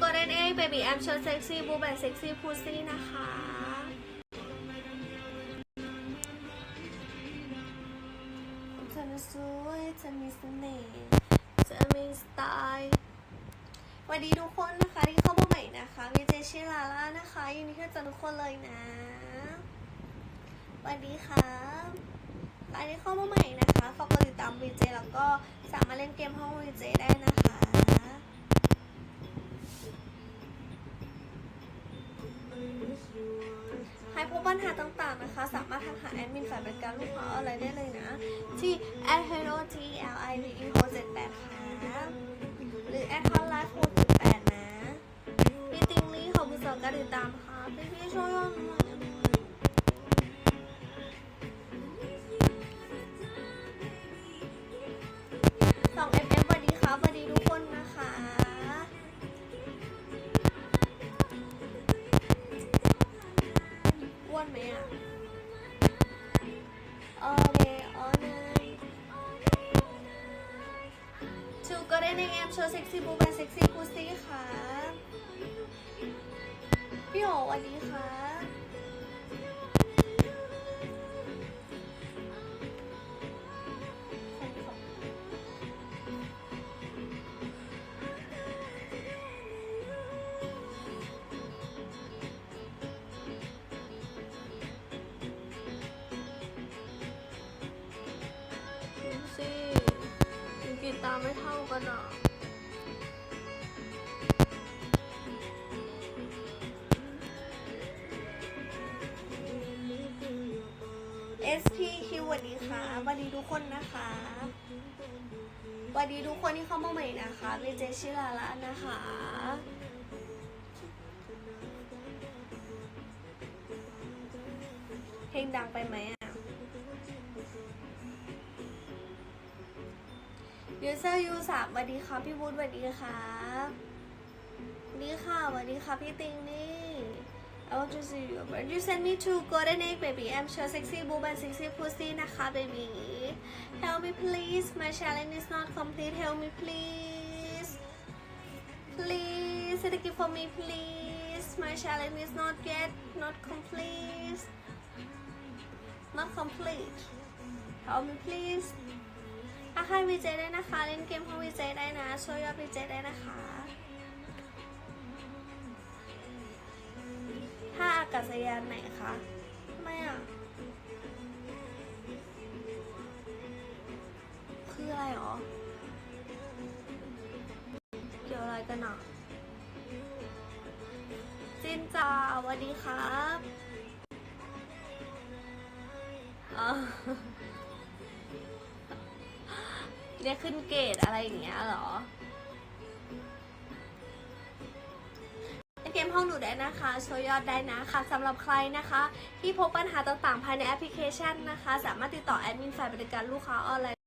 Nick Baby I'm so sexy Boo and sexy pussy นะคะเธอน่ะสวยเธอมีเสน่ห์เธอมีสไตล์สวัสดีทุกคนนะคะที่เข้ามาใหม่นะคะวีเจชิลาล่านะคะยินดีที่จะทุกคนเลยนะสวัสดีค่ะใครที่เข้ามาใหม่นะคะฝากกดติดตามวีเจแล้วก็สามารถเล่นเกมห้องวีเจได้นะคะ ปัญหาต่างๆนะคะ สามารถทักหาแอดมินฝ่ายบริการลูกค้าอะไรได้เลยนะ ที่ at hello t l i v e 678ค่ะหรือ at hotline 678นะ พี่ติงลี่ขอบคุณสำหรับการติดตามค่ะ พี่พี่ๆช่วยยอดหน่อย วนไหมอะโอเคออนเลยชูก็ได้ในแอมโชว์เซ็กซี่บูแบนเซ็กซี่พูซี่ค่ะ พี่โอวันนี้ค่ะ ดูกีตาร์ไม่เท่ากันอะ SPQ สวัสดีค่ะสวัสดีทุกคนนะคะสวัสดีทุกคนที่เข้ามาใหม่นะคะเวเจชิลาละนะคะเพลงดังไปไหม ยูเซอร์ยูสามสวัสดีค่ะพี่วุฒิสวัสดีค่ะสวัสดีค่ะสวัสดีค่ะพี่ติงนี่ I want to see you but you send me to golden egg baby I'm sure sexy boob and sexy pussy นะคะ baby help me please my challenge is not complete help me please please take it for me please my challenge is not yet not complete not complete help me please ถ้าใครวีเจได้นะคะ เล่นเกมของวีเจได้นะ ช่วยยอดวีเจได้นะคะ ถ้าอากาศยานไหนคะทำไมอะ คืออะไรหรอ เกี่ยวอะไรกันอะจินจาสวัสดีครับอ๋อ เรียกขึ้นเกรดอะไรอย่างเงี้ยเหรอเล่นเกมห้องหนูได้นะคะช่วยยอดได้นะคะสำหรับใครนะคะ ที่พบปัญหาต่างๆ ภายในแอปพลิเคชันนะคะ สามารถติดต่อแอดมินฝ่ายบริการลูกค้าออนไลน์